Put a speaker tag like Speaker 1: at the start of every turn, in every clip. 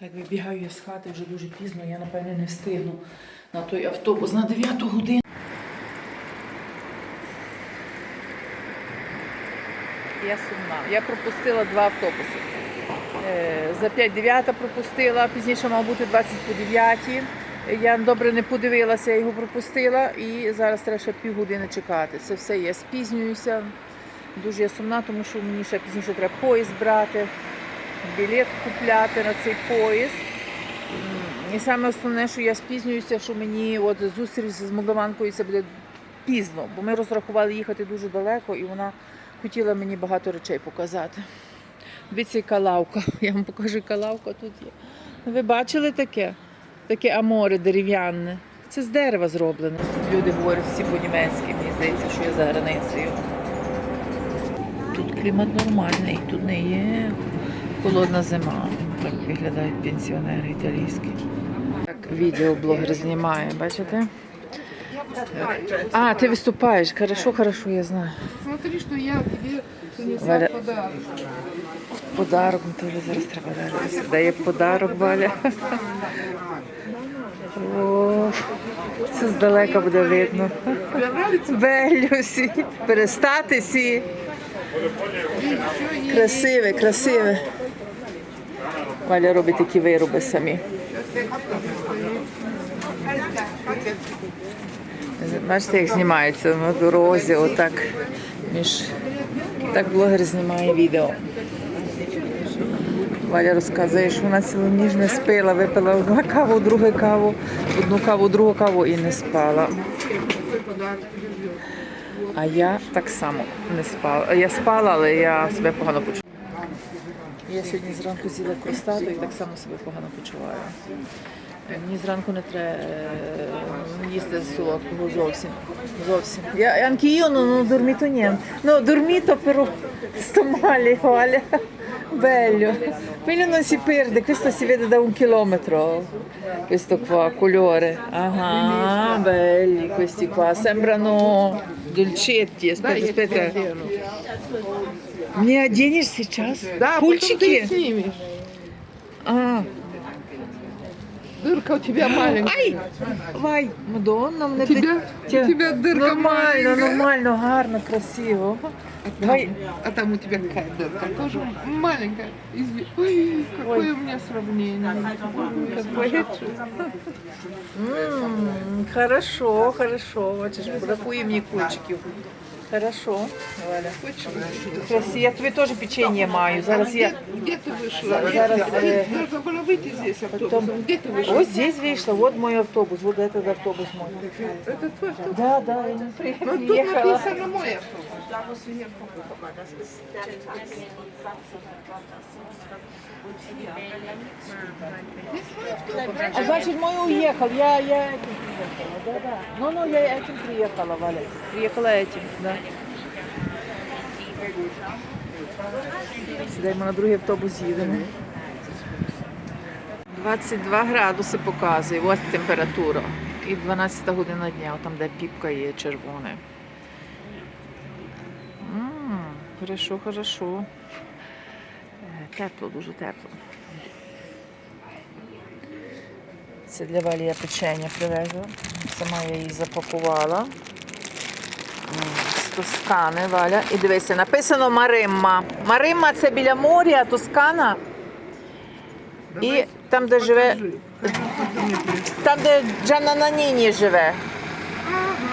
Speaker 1: Так, вибігаю я з хати вже дуже пізно, я напевне не встигну на той автобус на 9 годину. Я сумна. Я пропустила два автобуси. Е, За 5-9 пропустила, пізніше мав бути 20 по 9. Я добре не подивилася, я його пропустила і зараз треба ще півгодини чекати. Це все я спізнююся. Дуже я сумна, тому що мені ще пізніше треба поїзд брати, білет купляти на цей поїзд. І саме основне, що я спізнююся, що мені от зустріч з молдаванкою це буде пізно, бо ми розрахували їхати дуже далеко, і вона хотіла мені багато речей показати. Дивіться, яка лавка. Я вам покажу, яка лавка тут є. Ви бачили таке? Таке аморе дерев'яне. Це з дерева зроблено. Люди говорять всі по-німецьки, мені здається, що я за границею. Тут клімат нормальний, тут не є холодна зима. Так виглядають пенсіонери італійські. Так, відеоблогер знімає, бачите? А, ти виступаєш. Хорошо, хорошо, я знаю.
Speaker 2: Смотри, что я тебе принесла подарок.
Speaker 1: Подарок Наталі зараз треба дати. Дає подарок Валя. О, це здалека буде видно. Белюсі, перестатися. Красиве, красиве. Валя робить такі вироби самі. Бачите, як знімається на дорозі, отак між так блогер знімає відео. Валя розказує, що вона цілу ніж не спила, випила одну каву, другу каву, одну каву, другу каву і не спала. А я так само не спала. Я спала, але я себе погано почувала. Я сьогодні зранку з'їла кростату і так само себе погано почуваю. Мені зранку не треба е, їсти солодкого зовсім. Зовсім. Я anche io non ho dormito niente. No, ho dormito però sto male, Olia. Bello. Quello non si perde, questo si vede da un chilometro. Questo qua, colore. Ah, belli questi qua. Sembrano dolcetti. Aspetta, aspetta. Мне оденешь сейчас?
Speaker 2: Да, потом ты
Speaker 1: Пульчики?
Speaker 2: снимешь.
Speaker 1: А,
Speaker 2: Дырка у тебя маленькая.
Speaker 1: Ай! Вай, Мадонна, мене
Speaker 2: У тебя,
Speaker 1: Тя-
Speaker 2: у тебя дырка
Speaker 1: нормально,
Speaker 2: маленькая.
Speaker 1: нормально, гарно, красиво.
Speaker 2: А там,
Speaker 1: Давай.
Speaker 2: а там у тебя какая дырка? Тоже маленькая. Изви- Ой, какое
Speaker 1: Ой.
Speaker 2: у меня сравнение.
Speaker 1: Какое? М, Хорошо, хорошо. Бачиш, бракує мені кульчиків. Хорошо, Валя. Красиво. Я тобі теж печенье маю. Зараз я
Speaker 2: Где ты вышла?
Speaker 1: Зараз,
Speaker 2: Где-
Speaker 1: э,
Speaker 2: Нужно было выйти здесь автобусом.
Speaker 1: потом-
Speaker 2: Где ты вышла?
Speaker 1: Ось здесь вийшла, вот мой автобус, вот этот автобус мой.
Speaker 2: Это твой автобус?
Speaker 1: Да, да, я не при-
Speaker 2: Ну тут
Speaker 1: приехала.
Speaker 2: написано мой автобус. Здесь мой автобус.
Speaker 1: А значит, мой уехал. Я, я этим приехала. Да, да. Ну, ну, я этим приехала, Валя. Приехала этим, да. Сідаємо на другий автобус, їдемо. 22 градуси показує, ось температура. І 12 година дня, там де піпка є червоне. Хорошо, хорошо. Е, Тепло, дуже тепло. Це для Валі я печення привезла. Сама я її запакувала. З Тоскани, Валя. І дивися, написано Маримма. Маримма це біля моря, Тоскана. І там, де живе, там, де Джанна Наніні живе.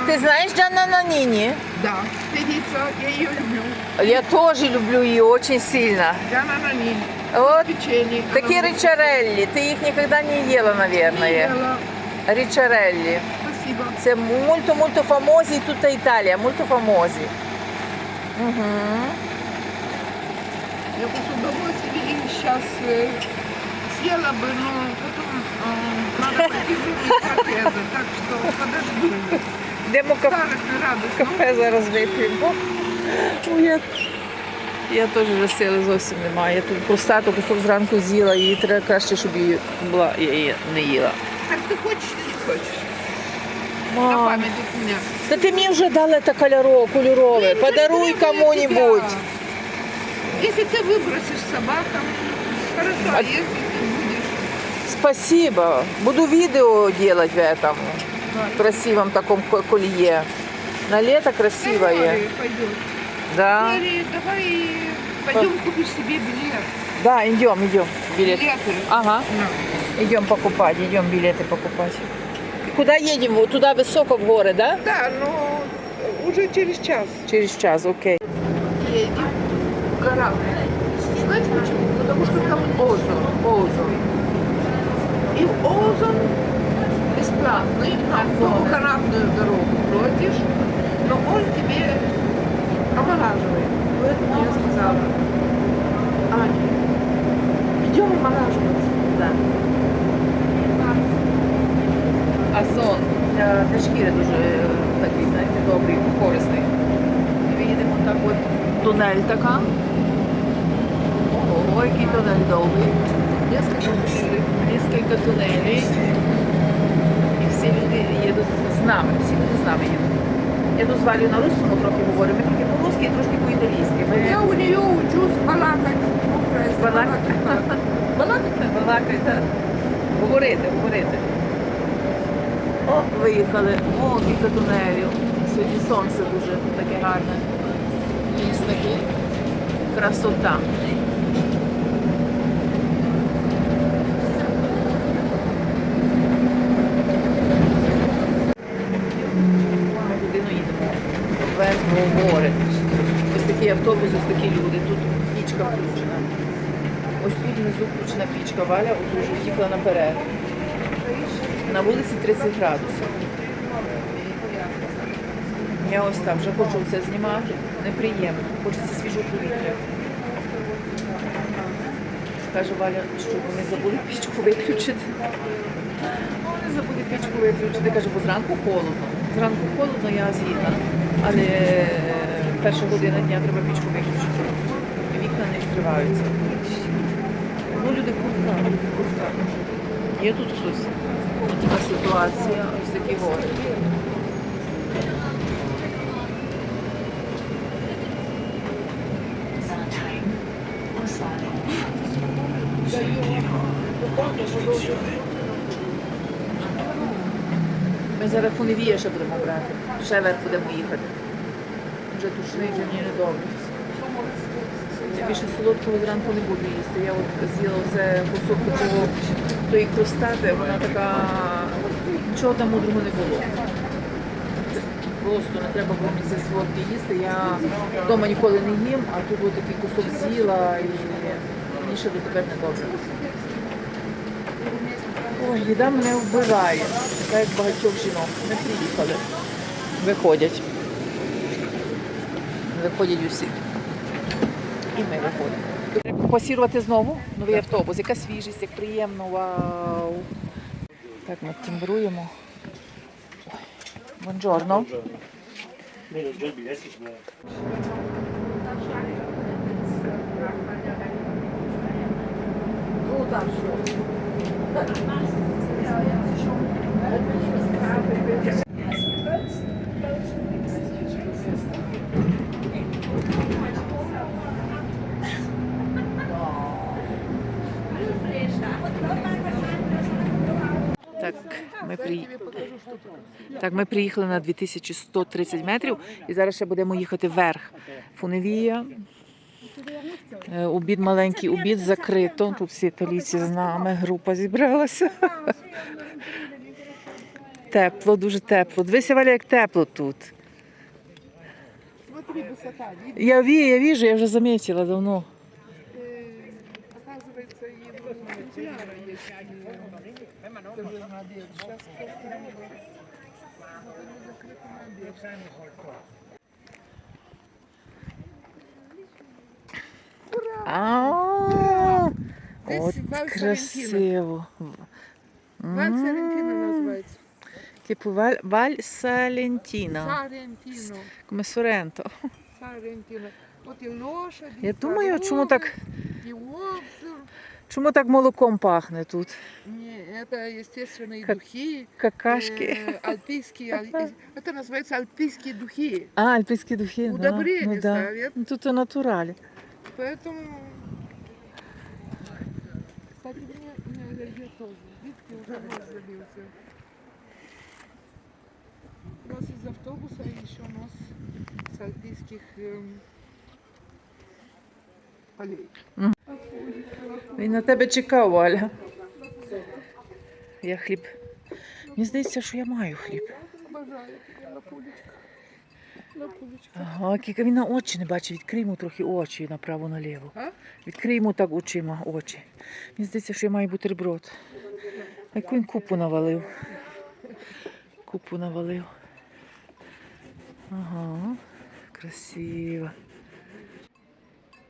Speaker 1: Ти знаєш Джанна Наніні?
Speaker 2: Да, певица, я ее люблю.
Speaker 1: Я теж люблю її дуже сильно.
Speaker 2: Диана Нанин.
Speaker 1: От
Speaker 2: Печенье.
Speaker 1: такі ричареллі. Ти їх ніколи не їла, мабуть.
Speaker 2: Ела.
Speaker 1: Ричареллі.
Speaker 2: Спасибо.
Speaker 1: Це мульто мульто фамозі тут Італія, мульто фамозі. Угу.
Speaker 2: Я пошла домой себе и сейчас съела бы, но потом э, надо пойти выбрать протезы. Так что подожду.
Speaker 1: Йдемо кафе,
Speaker 2: Старых не радость.
Speaker 1: кафе зараз вип'ємо. Ой, Я, я теж вже сили зовсім немає. Я тут простату кусок зранку з'їла, її треба краще, щоб її була, я її не їла.
Speaker 2: Так ты хочешь или не хочешь? На
Speaker 1: Мам,
Speaker 2: память от меня.
Speaker 1: та ти мені вже дали це кольоро, кольорове. Подаруй кому-нибудь.
Speaker 2: Если ты выбросишь собакам, хорошо, а
Speaker 1: А-
Speaker 2: если ты будешь
Speaker 1: Спасибо. Буду видео делать в этом красивом таком ко- колье. На лето красивое.
Speaker 2: Говори, пойдем.
Speaker 1: Да.
Speaker 2: Говори, давай пойдем купишь себе билет.
Speaker 1: Да, идем, идем. Билет.
Speaker 2: Билеты.
Speaker 1: Ага.
Speaker 2: На.
Speaker 1: Идем покупать, идем билеты покупать. Куда едем? Вот Туда высоко в горы, да?
Speaker 2: Да, но уже через час.
Speaker 1: Через час, окей.
Speaker 2: Едем в горах. Знаете почему? Потому что там озон, озон. И в озон бесплатный, на канатную дорогу платишь, но он тебе омолаживает. Поэтому я сказала, Аня, идем омолаживаться.
Speaker 1: Да. А сон для, для шкіри дуже е, такий, знаєте, добрий, корисний. Ми їдемо так от тунель така. Ого, який тунель довгий. Несколько тунелей. Несколько тунелей. Всі люди їдуть з нами, всі люди з нами їдуть. Я тут з Валею на русскому трохи говорю, ми трохи по-русски і трошки по-італійськи. Ми
Speaker 2: Я у нее учусь балакать. Украинский
Speaker 1: Балакать?
Speaker 2: балакать. Балакать?
Speaker 1: так. Говорити, говорити. О, виїхали. О, кілька тунелів. Сьогодні сонце дуже таке гарне. Ліс такий. Красота. Ми годину їдемо вверх в гори. Ось такий автобус, ось такі люди. Тут пічка включена. Ось тут внизу включена пічка. Валя от уже втікла наперед. На вулиці 30 градусів. Я ось так вже хочу це знімати. Неприємно. Хочеться свіжого повітря. Каже Валя, що вони забули пічку виключити. Вони забули пічку виключити. Каже, бо зранку холодно. Зранку холодно, я згідна. Але перша година дня треба пічку виключити. Вікна не відкриваються. Ну, люди в. Є тут хтось. Ось така ситуація, ось такі гори. Ми зараз фуневія ще будемо брати. Ще вверх будемо їхати. Вже тушний, вже мені не більше солодкого зранку не буду їсти. Я от з'їла оце кусок такого тої крустати, вона така, нічого там мудрого не було. Просто не треба було мені це солодке їсти. Я вдома ніколи не їм, а тут такий кусок з'їла і мені ще дотепер не добре. Ой, їда мене вбиває, така як багатьох жінок. Ми приїхали. Виходять. Виходять усі. І ми виходимо. Пасірувати знову новий автобус. Яка свіжість, як приємно, вау. Так, ми тімбруємо. Ой, так, ми приїхали на 2130 метрів і зараз ще будемо їхати вверх. Фуневія. Е, Обід маленький, обід закрито. Тут всі італійці з нами, група зібралася. Тепло, дуже тепло. Дивися, Валя, як тепло тут. Я, ві- я віжу, я вже замітила давно.
Speaker 2: Э,
Speaker 1: А,
Speaker 2: Десь
Speaker 1: От
Speaker 2: Валь
Speaker 1: красиво.
Speaker 2: Валь Сарентино называется.
Speaker 1: Типу Валь, Валь Салентіна.
Speaker 2: Сарентино.
Speaker 1: Come Sorrento.
Speaker 2: Сарентино. Вот и лошади,
Speaker 1: Я
Speaker 2: и
Speaker 1: думаю, чому
Speaker 2: коровы,
Speaker 1: так,
Speaker 2: И овцы.
Speaker 1: чому так молоком пахне тут?
Speaker 2: Не, это естественные
Speaker 1: Как-
Speaker 2: духи.
Speaker 1: Какашки.
Speaker 2: э, альпийские. аль- Это называется альпийские духи.
Speaker 1: А, альпійські духи. да.
Speaker 2: Удобрення
Speaker 1: ну, да.
Speaker 2: ставлять.
Speaker 1: Ну, тут і натуралі.
Speaker 2: Поэтому... Кстати, мне не аллергия тоже. Видите, уже нос забился. Нос из автобуса и еще нос с альпийских эм, полей.
Speaker 1: Він на тебе чекав, Валя. Я хліб. Мені здається, що я маю хліб. Ага, кілька він на очі не бачить. Відкрий йому трохи очі направо-наліво. Відкрий йому так очима очі. Мені здається, що я маю бутерброд. Яку він купу навалив. Купу навалив. Ага, красиво.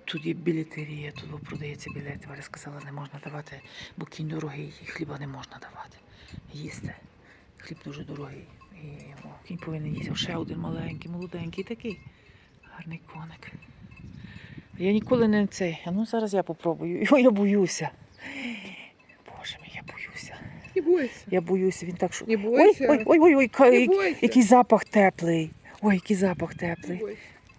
Speaker 1: Тут є білетерія, тут продається білет. Валя сказала, не можна давати, бо кінь дорогий, і хліба не можна давати. Їсти. Хліб дуже дорогий. І о, кінь повинен їсти. Ще один маленький, молоденький такий. Гарний коник. Я ніколи не цей. А ну зараз я попробую. Його я боюся. Боже мій, я боюся.
Speaker 2: Не бойся.
Speaker 1: Я боюся, він так що.
Speaker 2: Не
Speaker 1: Ой,
Speaker 2: бойся.
Speaker 1: ой, ой, ой, ой, ка-
Speaker 2: Не
Speaker 1: який- запах теплий. Ой, який запах теплий.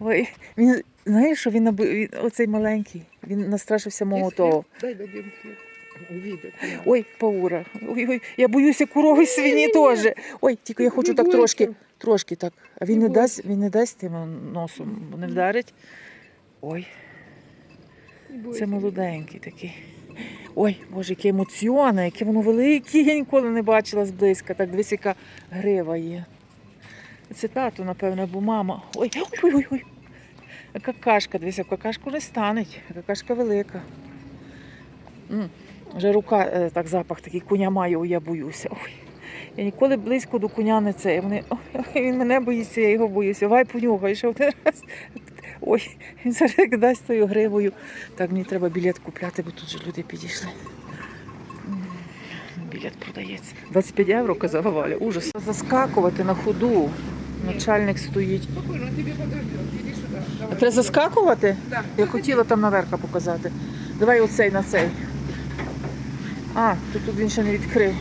Speaker 1: Ой, він, знаєш, що він, він оцей маленький, він настрашився мого того.
Speaker 2: Дай дадим.
Speaker 1: Ой, паура. Ой, ой, я боюся корови свині теж. Ой, тільки я хочу так трошки, трошки так. А він
Speaker 2: Не
Speaker 1: дасть, він не дасть тим носом, не вдарить. Ой, це молоденький такий. Ой, боже, яке емоціоне, яке воно велике, я ніколи не бачила зблизька. Так дивись, яка грива є. Це тато, напевно, або мама. Ой, ой, ой, ой, ой. Какашка, дивися, в какашку не стане. Какашка велика. М, Вже рука, е, так запах такий коня має, ой, я боюся. Ой. Я ніколи близько до коня не це. Вони, ой, він мене боїться, я його боюся. Вай понюхай, ще один раз. Ой, він зараз дасть тою гривою. Так, мені треба білет купляти, бо тут же люди підійшли. Білет продається. 25 євро, казала Валя. Ужас. Заскакувати на ходу. Начальник стоїть. Треба заскакувати? Я хотіла там наверха показати. Давай оцей на цей. А, тут, тут він ще не відкрив.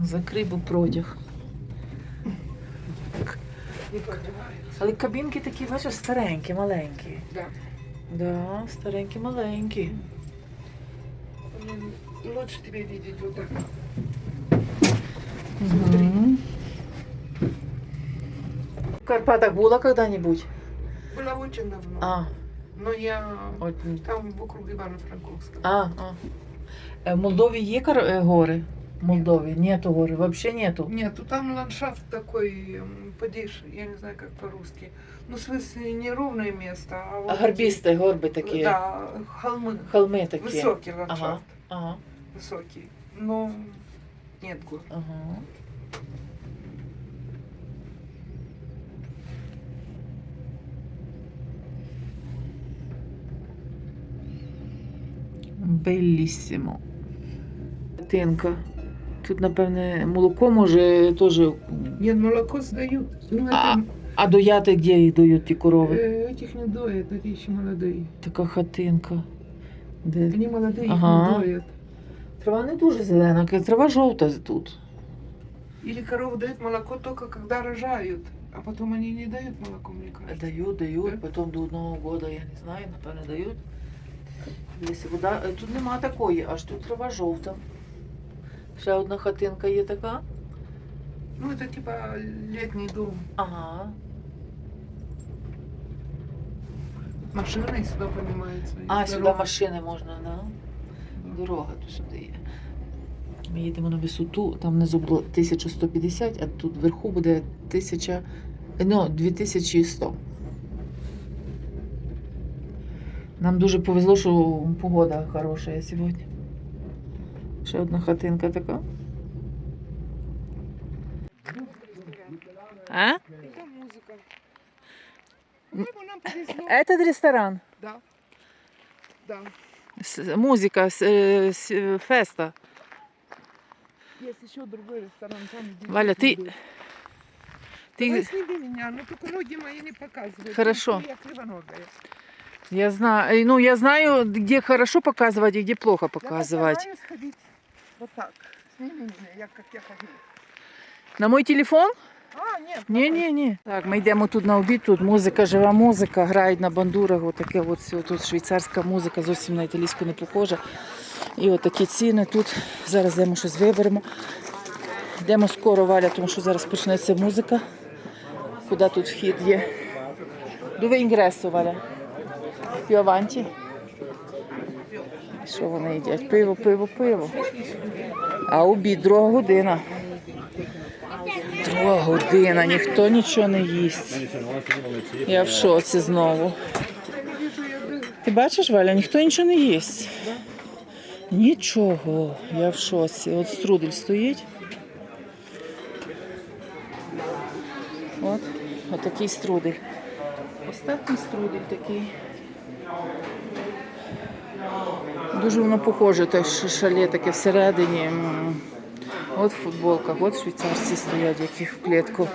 Speaker 1: Закрий був продяг. Але кабінки такі, бачиш, старенькі, маленькі.
Speaker 2: Да.
Speaker 1: Да, старенькі, маленькі.
Speaker 2: Лучше тебе видеть вот так.
Speaker 1: Угу. В Карпатах була коли-небудь?
Speaker 2: Было очень давно.
Speaker 1: А,
Speaker 2: Но я
Speaker 1: от,
Speaker 2: там вокруг Ивано-Франковска.
Speaker 1: а, а. Е, В Молдові є кар- е, гори? В Молдові нету гори, взагалі нету.
Speaker 2: Нет, тут там ландшафт такой, м, подишь, я не знаю, как по-русски. Ну, в смысле, не ровное место, а вот...
Speaker 1: А Гарбісти, горби такі,
Speaker 2: Да, холмы.
Speaker 1: холми такі.
Speaker 2: Высокий ландшафт.
Speaker 1: Ага, ага,
Speaker 2: Высокий. Но нет гор.
Speaker 1: ага. Беллісімо. Тинка. Тут, напевне, молоко може теж.
Speaker 2: Нет, молоко сдают. Ну,
Speaker 1: А,
Speaker 2: это,
Speaker 1: а дояти де їх дають ті корови?
Speaker 2: э, этих не доят, это еще молодые.
Speaker 1: Така хатинка. Де?
Speaker 2: Они молодые,
Speaker 1: Ага.
Speaker 2: их не доят.
Speaker 1: Трава не дуже зелена, трава жовта тут.
Speaker 2: Или коровы дают молоко только когда рожают, а потом они не дают молоко, мне кажется.
Speaker 1: Дають, дають,
Speaker 2: Да?
Speaker 1: потім до одного года, я не знаю, напевно, дають. Дивіться, вода. е, Тут нема такої, аж тут трава жовта. Ще одна хатинка є така.
Speaker 2: Ну, это типа летний дом.
Speaker 1: Ага.
Speaker 2: Машины сюда поднимаются. и
Speaker 1: А, сюди
Speaker 2: дорога.
Speaker 1: машини можна, да? Дорога тут сюди є. Ми їдемо на висоту, там внизу було 1150, а тут вверху буде 1000, е, ну, 2100. Нам дуже повезло, що погода хороша сьогодні. Ще одна хатинка така. А?
Speaker 2: Это музыка.
Speaker 1: М.
Speaker 2: Ну, нам повезло.
Speaker 1: Этот ресторан.
Speaker 2: Да. Да.
Speaker 1: Музика, с- е, с- феста.
Speaker 2: Есть еще другой ресторан. Там, где
Speaker 1: Валя, ты-
Speaker 2: идут.
Speaker 1: Ти
Speaker 2: Давай сними меня, но только ноги мои не показывай.
Speaker 1: Хорошо.
Speaker 2: Я кривоногая.
Speaker 1: Я знаю, ну я знаю, где хорошо показывать и где плохо
Speaker 2: Я
Speaker 1: показывать.
Speaker 2: постараюсь ходить вот так. Сними меня, я, как я хожу.
Speaker 1: На мой телефон?
Speaker 2: А, нет.
Speaker 1: Ні, ні, ні. Так, ми йдемо тут на обід, тут музика, жива музика, грають на бандурах, отаке от. Тут швейцарська музика, зовсім на італійську не похожа. І отакі ціни тут. Зараз йдемо щось виберемо. Йдемо скоро, Валя, тому що зараз почнеться музика. Куди тут вхід є? Dove ingresso, Валя? Avanti? Що вони їдять? Пиво, пиво, пиво. А обід, друга година. Друга година, ніхто нічого не їсть. Я в шоці знову. Ти бачиш, Валя, ніхто нічого не їсть. Нічого, я в шоці. От струдель стоїть. От, отакий струдель. Остатній струдель такий. Дуже воно похоже, те шале таке всередині. Вот футболках, от швейцарці стоять, які в клітку.